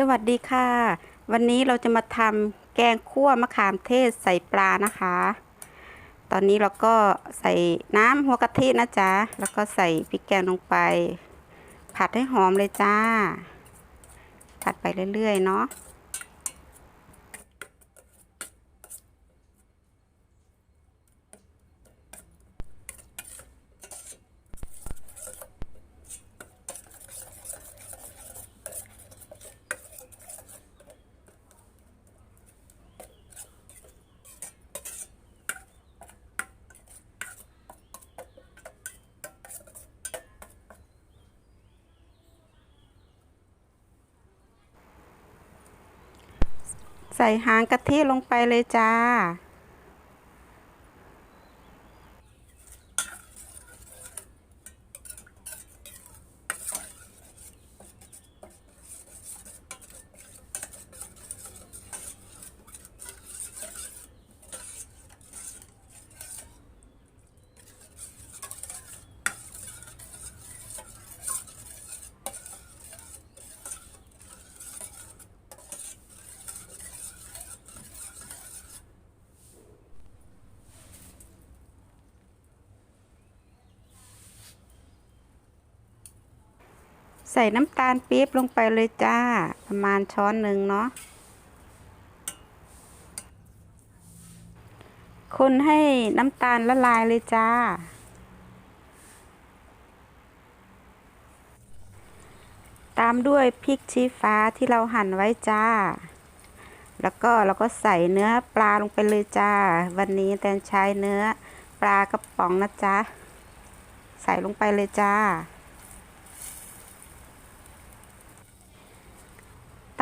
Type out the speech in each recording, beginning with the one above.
สวัสดีค่ะ วันนี้เราจะมาทำแกงคั่วมะขามเทศใส่ปลานะคะ ตอนนี้เราก็ใส่น้ำหัวกะทินะจ๊ะ แล้วก็ใส่พริกแกงลงไป ผัดให้หอมเลยจ้า ผัดไปเรื่อยๆเนาะ ใส่หางกะทิลงไปเลยจ้า ใส่น้ำตาลปี๊บลงไปเลยจ้า ประมาณช้อนหนึ่งเนาะคนให้น้ำตาลละลายเลยจ้า ตามด้วยพริกชี้ฟ้าที่เราหั่นไว้จ้า แล้วก็เราก็ใส่เนื้อปลาลงไปเลยจ้า วันนี้แตนใช้เนื้อปลากระป๋องนะจ๊ะ ใส่ลงไปเลยจ้า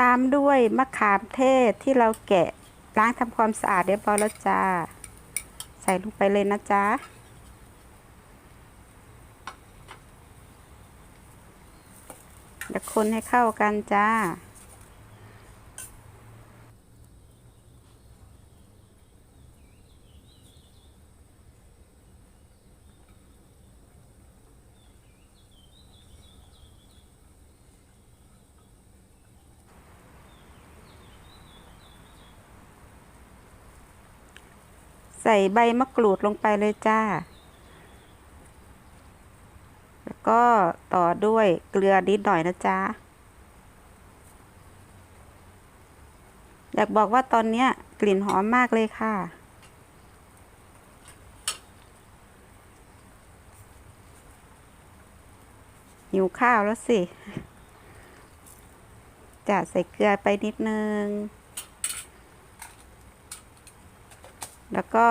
ตามด้วยมะขามเทศที่เราแกะล้างทำความสะอาดเรียบร้อยแล้วจ้า ใส่ลงไปเลยนะจ๊ะแล้วคนให้เข้ากันจ้า ใส่ใบมะกรูดลงไปเลยจ้า แล้วก็ต่อด้วยเกลือนิดหน่อยนะจ๊ะ อยากบอกว่าตอนนี้กลิ่นหอมมากเลยค่ะ หิวข้าวแล้วสิจะใส่เกลือไปนิดนึง แล้วก็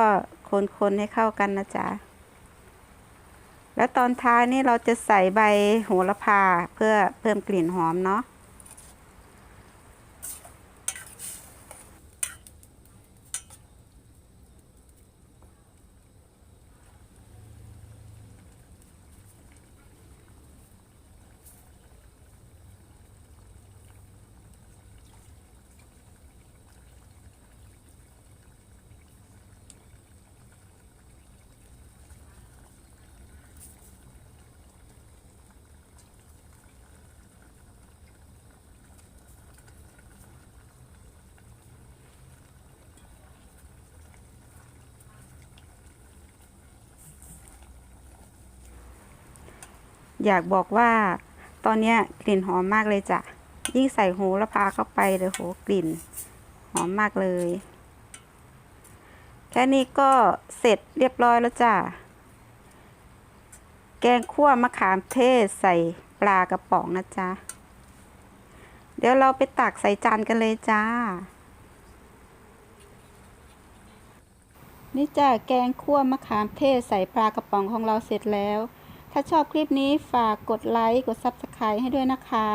คนๆให้เข้ากันนะจ๊ะ แล้วตอนท้ายนี่เราจะใส่ใบโหระพาเพื่อเพิ่มกลิ่นหอมเนาะ อยากบอกว่า ตอนนี้กลิ่นหอมมากเลยจ้ะ ยิ่งใส่โหระพาเข้าไปเลยโหกลิ่น หอมมากเลย แค่นี้ก็เสร็จเรียบร้อยแล้วจ้ะ แกงคั่วมะขามเทศใส่ปลากระป๋องนะจ๊ะ เดี๋ยวเราไปตักใส่จานกันเลยจ้านี่จ้ะแกงคั่วมะขามเทศใส่ปลากระป๋องของเราเสร็จแล้ว ถ้าชอบคลิปนี้ฝากกดไลค์ กด Subscribe ให้ด้วยนะคะ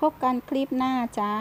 พบกันคลิปหน้าจ้า